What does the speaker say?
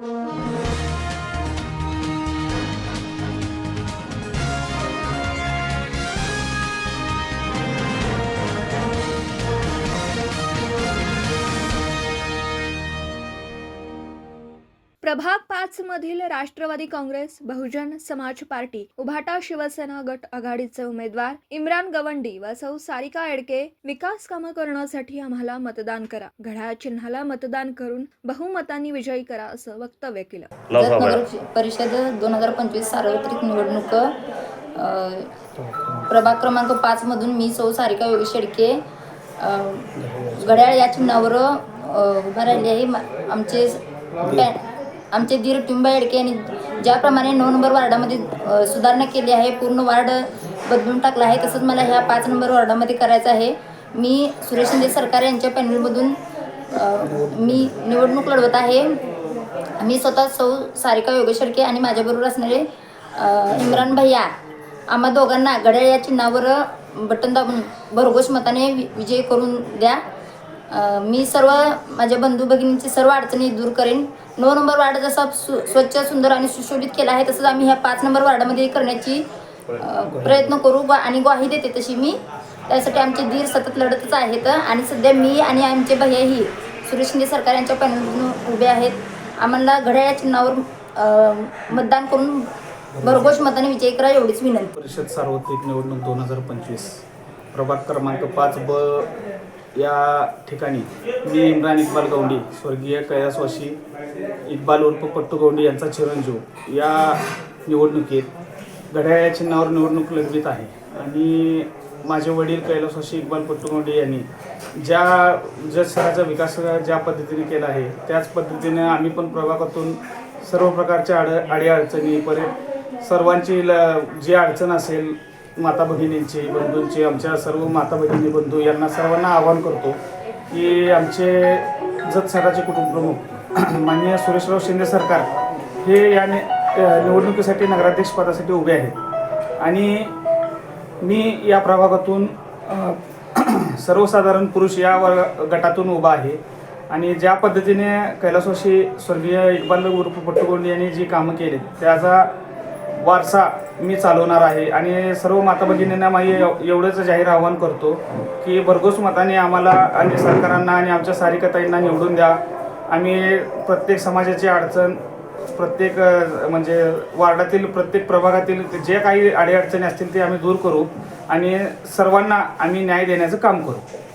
Thank you. प्रभाग पाच मधील राष्ट्रवादी काँग्रेस बहुजन समाज पार्टी उभाटा शिवसेना गट आघाडीचे उमेदवार इम्रान गवंडी व सौ सारिका एडके विकास कामं करण्यासाठी आम्हाला मतदान करा. घड्याळ चिन्हाला मतदान करून बहुमतांनी विजयी करा असं वक्तव्य केलं. नगर परिषद दोन हजार पंचवीस सार्वत्रिक निवडणूक प्रभाग क्रमांक पाचमधून मी सौ सारिका योगेश शेडके घड्याळ या चिन्हावर उभा राहिली आहे. आमचे आमचे धीर टिंबा येडके यांनी ज्याप्रमाणे नऊ नंबर वार्डामध्ये सुधारणा केली आहे पूर्ण वार्ड बदलून टाकला आहे तसंच मला ह्या पाच नंबर वार्डामध्ये करायचं आहे. मी सुरेश शिंदे सरकार यांच्या पॅनलमधून मी निवडणूक लढवत आहे. मी स्वतः सौ सारिका योगेश्वरके आणि माझ्याबरोबर असणारे इम्रान भैया आम्हा दोघांना घड्याळ या चिन्हावर बटन दाबून भरघोष मताने वि- विजय करून द्या. मी सर्व माझ्या बंधू भगिनींची सर्व अडचणी दूर करेन. नऊ नंबर वार्ड जसा सु स्वच्छ सुंदर आणि सुशोभित केला आहे तसंच आम्ही ह्या पाच नंबर वार्डामध्ये करण्याची प्रयत्न करू आणि ग्वाही देते तशी मी. त्यासाठी आमचे धीर सतत लढतच आहेत आणि सध्या मी आणि आमचे भैयाही सुरेश शिंदे सरकार यांच्या पॅनलमधून उभे आहेत. आम्हाला घड्याळ्या चिन्हावर मतदान करून भरघोष मताने विजयी करा एवढीच विनंती. परिषद सार्वत्रिक निवडणूक दोन हजार पंचवीस. प्रभाग क्रमांक पाच ब या ठिकाणी मी इम्रान इक्बाल गौंडी स्वर्गीय कैलासवासी इक्बाल उर्फ पट्टू गौंडी यांचा चिरंजीव या निवडणुकीत घड्याळ्या चिन्हावर निवडणूक लढवित आहे. आणि माझे वडील कैलासवासी इक्बाल पट्टू गौंडी यांनी ज्या ज्या शहराचा विकास ज्या पद्धतीने केला आहे त्याच पद्धतीने आम्ही पण प्रभागातून सर्व प्रकारच्या अड अडीअडचणी परे सर्वांची ल जी अडचण असेल माता भगिनींचे बंधूंचे आमच्या सर्व माता भगिनी बंधू यांना सर्वांना आवाहन करतो की आमचे जत शहराचे कुटुंबप्रमुख माननीय सुरेशराव शिंदे सरकार हे या निवडणुकीसाठी नगराध्यक्ष पदासाठी उभे आहेत. आणि मी या प्रभागातून सर्वसाधारण पुरुष या वर्ग गटातून उभा आहे. आणि ज्या पद्धतीने कैलासवाशी स्वर्गीय इक्बाल उर्फ पट्टुगोंडी यांनी जी कामं केली त्याचा वारसा मी चालवणार आहे. आणि सर्व माता भगिनींना माझे एव- एवढंच जाहीर आवाहन करतो की भरघोस मताने आम्हाला आणि सरकारांना आणि आमच्या सारिकताईंना निवडून द्या. आम्ही प्रत्येक समाजाची अडचण प्रत्येक म्हणजे वार्डातील प्रत्येक प्रभागातील जे काही अडीअडचणी असतील ते आम्ही दूर करू आणि सर्वांना आम्ही न्याय देण्याचं काम करू.